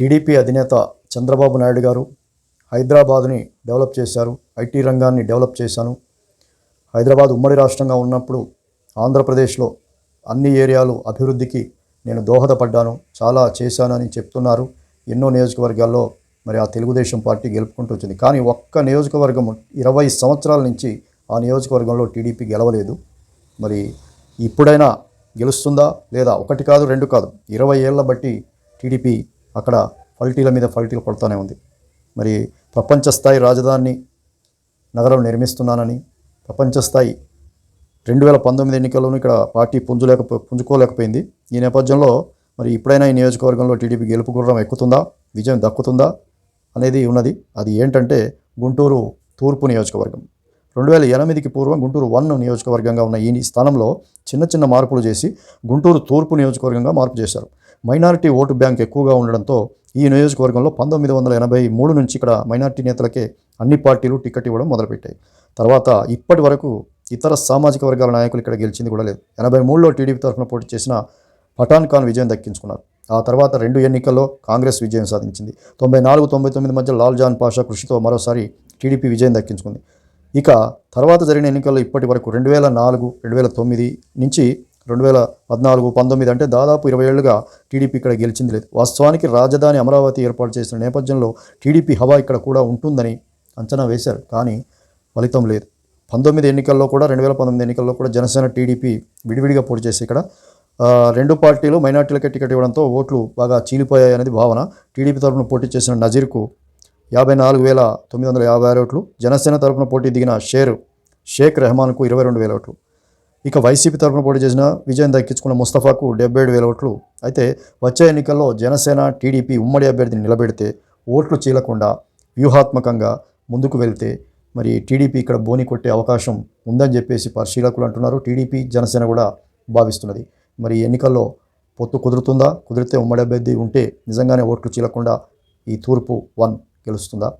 TDP అధినేత చంద్రబాబు నాయుడు గారు హైదరాబాదుని develop చేశారు. ఐటీ రంగాన్ని డెవలప్ చేశాను. హైదరాబాద్ ఉమ్మడి రాష్ట్రంగా ఉన్నప్పుడు ఆంధ్రప్రదేశ్లో అన్ని ఏరియాలు అభివృద్ధికి నేను దోహదపడ్డాను. చాలా చేశానని చెప్తున్నారు. ఎన్నో నియోజకవర్గాల్లో మరి ఆ తెలుగుదేశం పార్టీ గెలుపుకుంటూ వచ్చింది. కానీ ఒక్క నియోజకవర్గం ఇరవై సంవత్సరాల నుంచి ఆ నియోజకవర్గంలో టీడీపీ గెలవలేదు. మరి ఇప్పుడైనా గెలుస్తుందా లేదా? ఒకటి కాదు రెండు కాదు. ఇరవై ఏళ్ళ బట్టి టీడీపీ అక్కడ ఫల్టీల మీద ఫల్టీలు పడుతూనే ఉంది. మరి ప్రపంచ స్థాయి రాజధాని నగరం నిర్మిస్తున్నానని ప్రపంచ స్థాయి రెండు వేల పంతొమ్మిది ఎన్నికల్లోనూ ఇక్కడ పార్టీ పుంజులేక పుంజుకోలేకపోయింది. ఈ నేపథ్యంలో మరి ఇప్పుడైనా ఈ నియోజకవర్గంలో టీడీపీ గెలుపు గుర్రం ఎక్కుతుందా? విజయం దక్కుతుందా? అనేది ఉన్నది. అది ఏంటంటే గుంటూరు తూర్పు నియోజకవర్గం. రెండు వేల ఎనిమిదికి పూర్వం గుంటూరు వన్ నియోజకవర్గంగా ఉన్న ఈ స్థానంలో చిన్న చిన్న మార్పులు చేసి గుంటూరు తూర్పు నియోజకవర్గంగా మార్పు చేశారు. మైనారిటీ ఓటు బ్యాంక్ ఎక్కువగా ఉండడంతో ఈ నియోజకవర్గంలో పంతొమ్మిది వందల ఎనభై మూడు నుంచి ఇక్కడ మైనారిటీ నేతలకే అన్ని పార్టీలు టికెట్ ఇవ్వడం మొదలుపెట్టాయి. తర్వాత ఇప్పటి వరకు ఇతర సామాజిక వర్గాల నాయకులు ఇక్కడ గెలిచింది కూడా లేదు. ఎనభై మూడులో టీడీపీ తరఫున పోటీ చేసిన పఠాన్ ఖాన్ విజయం దక్కించుకున్నారు. ఆ తర్వాత రెండు ఎన్నికల్లో కాంగ్రెస్ విజయం సాధించింది. తొంభై నాలుగు తొంభై తొమ్మిది మధ్య లాల్ జాన్ పాషా కృషితో మరోసారి టీడీపీ విజయం దక్కించుకుంది. ఇక తర్వాత జరిగిన ఎన్నికల్లో ఇప్పటి వరకు రెండు వేల నాలుగు రెండు వేల తొమ్మిది నుంచి రెండు వేల పద్నాలుగు పంతొమ్మిది అంటే దాదాపు ఇరవై ఏళ్ళుగా టీడీపీ ఇక్కడ గెలిచింది లేదు. వాస్తవానికి రాజధాని అమరావతి ఏర్పాటు చేసిన నేపథ్యంలో టీడీపీ హవా ఇక్కడ కూడా ఉంటుందని అంచనా వేశారు కానీ ఫలితం లేదు. పంతొమ్మిది ఎన్నికల్లో కూడా రెండు వేల పంతొమ్మిది ఎన్నికల్లో కూడా జనసేన టీడీపీ విడివిడిగా పోటీ చేసి ఇక్కడ రెండు పార్టీలు మైనార్టీలకే టికెట్ ఇవ్వడంతో ఓట్లు బాగా చీలిపోయాయి అనేది భావన టీడీపీ తరఫున పోటీ చేసిన నజీర్కు యాభై నాలుగు వేల తొమ్మిది వందల యాభై ఆరు ఓట్లు. జనసేన తరపున పోటీ దిగిన షేర్ షేక్ రెహమాన్కు ఇరవై రెండు వేల ఓట్లు. ఇక వైసీపీ తరపున పోటీ చేసిన విజయం దక్కించుకున్న ముస్తఫాకు డెబ్బై ఏడు వేల ఓట్లు. అయితే వచ్చే ఎన్నికల్లో జనసేన టీడీపీ ఉమ్మడి అభ్యర్థిని నిలబెడితే ఓట్లు చీలకుండా వ్యూహాత్మకంగా ముందుకు వెళ్తే మరి టీడీపీ ఇక్కడ బోని కొట్టే అవకాశం ఉందని చెప్పేసి పరిశీలకులు అంటున్నారు. టీడీపీ జనసేన కూడా భావిస్తున్నది. మరి ఎన్నికల్లో పొత్తు కుదురుతుందా? కుదిరితే ఉమ్మడి అభ్యర్థి ఉంటే నిజంగానే ఓట్లు చీలకుండా ఈ తూర్పు వన్ గెలుస్తుందా?